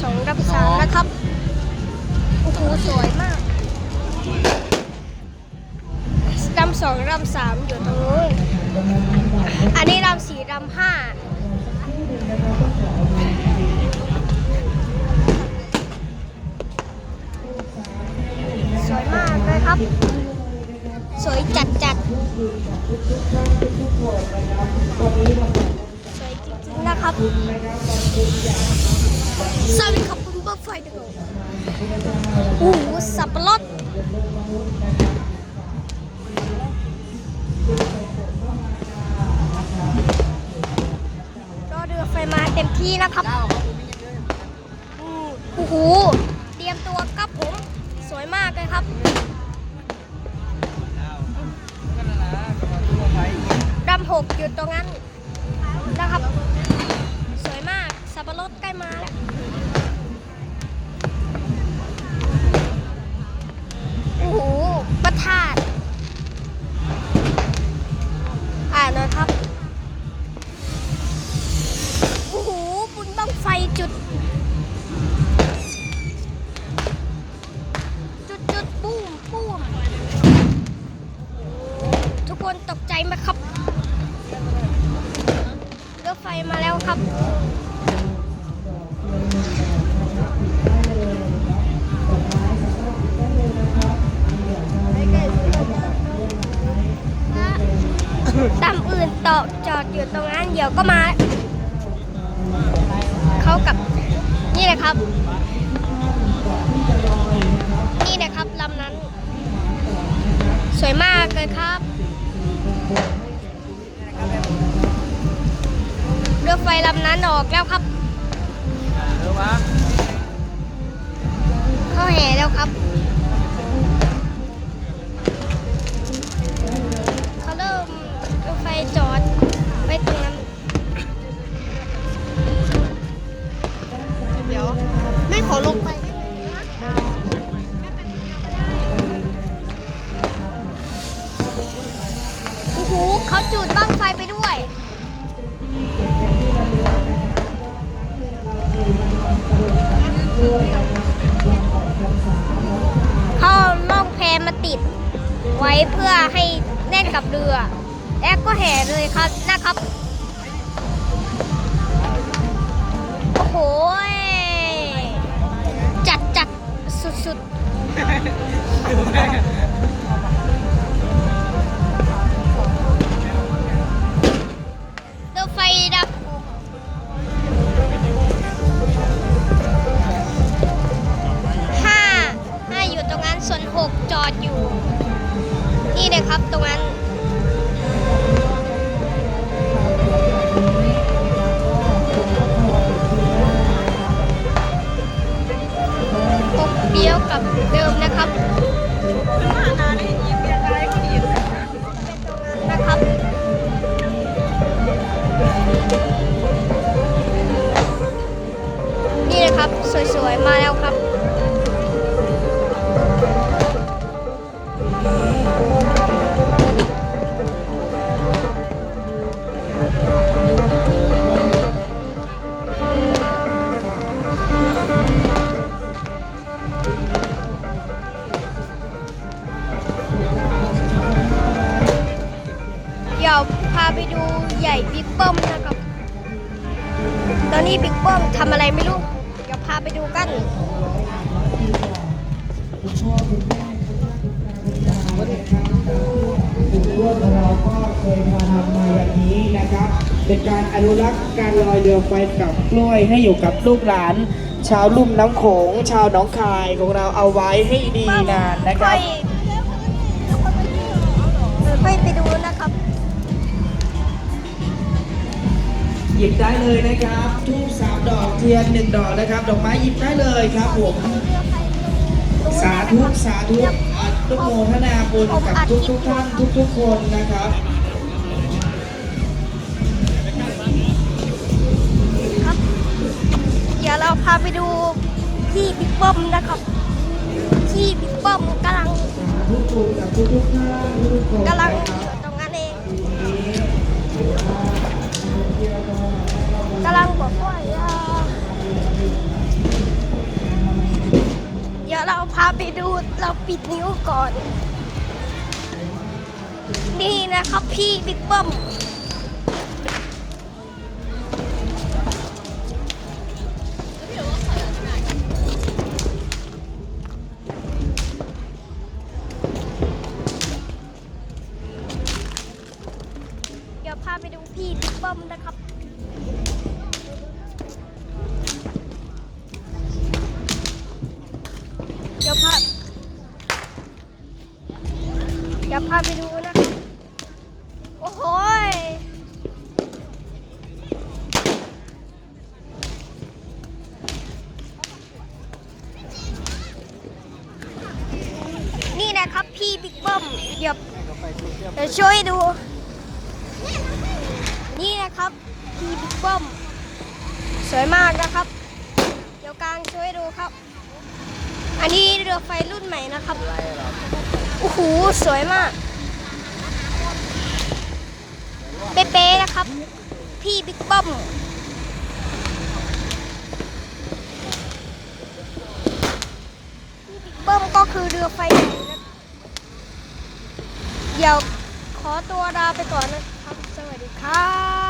สองลำสามนะครับ โอ้โห สวยมากลำสองลำสามอยู่ตรงนู้น อันนี้ลำสี่ลำห้าสวยมากเลยครับ สวยจัดจัดสวยจริงๆนะครับ สวัสดีครับคุณเบิร์ดไฟเดอะโอ้โหสับปะรดรอเรือไฟมาเต็มที่นะครับโอ้โหเตรียมตัวครับผมสวยมากเลยครับดำหกอยู่ตรงนั้นนะครับ สวยมากสับปะรดใกล้มาแล้ว ไฟจุด จุดจุดปุ้มปุ้มทุกคนตกใจไหมครับรถไฟมาแล้วครับตามอื่นต่อจอดอยู่ตรงนั้นเดี๋ยวก็มา นี่นะครับ นี่นะครับลำนั้น สวยมากเลยครับเรือไฟลำนั้นออกแล้วครับเข้า เพื่อให้แน่นกับเรือ และก็แห่เลยครับนะครับ โอ้โห จัดจัดสุดๆ สวยๆ มาแล้วครับ เดี๋ยวพาไปดูใหญ่บิ๊กเบิ้มนะครับ ตอนนี้บิ๊กเบิ้มทำอะไรไม่รู้ ไปดูกันร่วมเราก็เคยมาทำมาอย่างนี้นะครับ เป็นการอนุรักษ์การลอยเรือไฟกับกล้วยให้อยู่กับลูกหลาน ชาวลุ่มน้ำโขง ชาวหนองคายของเราเอาไว้ให้ดีนานนะครับไปไปดูนะครับ หยิบได้เลยนะครับทูบสาม ดอกเทียนหนึ่งดอกนะครับ ดอกไม้หยิบได้เลยครับผม สาธุสาธุอนุโมทนาบุญกับทุกทุกท่านทุกทุกคนนะครับครับ เดี๋ยวเราพาไปดูที่บิ๊กเบิ้มนะครับ ที่บิ๊กเบิ้มกำลังกำลังอยู่ตรงนั้นเองกำลังบอกว่า ราไปดูเราปิดนิ้วก่อน นี่นะครับพี่บิ๊กเบิ้ม พาไปดูนะ โอ้โหยนี่นะครับพี่บิ๊กเบิ้มเดี๋ยวเดี๋ยวช่วยดู นี่นะครับพี่บิ๊กเบิ้มสวยมากนะครับ เดี๋ยวกลางช่วยดูครับ อันนี้เรือไฟรุ่นใหม่นะครับ โอ้โหสวยมาก เป๊ะๆนะครับ พี่บิ๊กเบิ้มพี่บิ๊กเบิ้มก็คือเรือไฟใหญ่นะเดี๋ยวขอตัวลาไปก่อนนะครับ สวัสดีครับ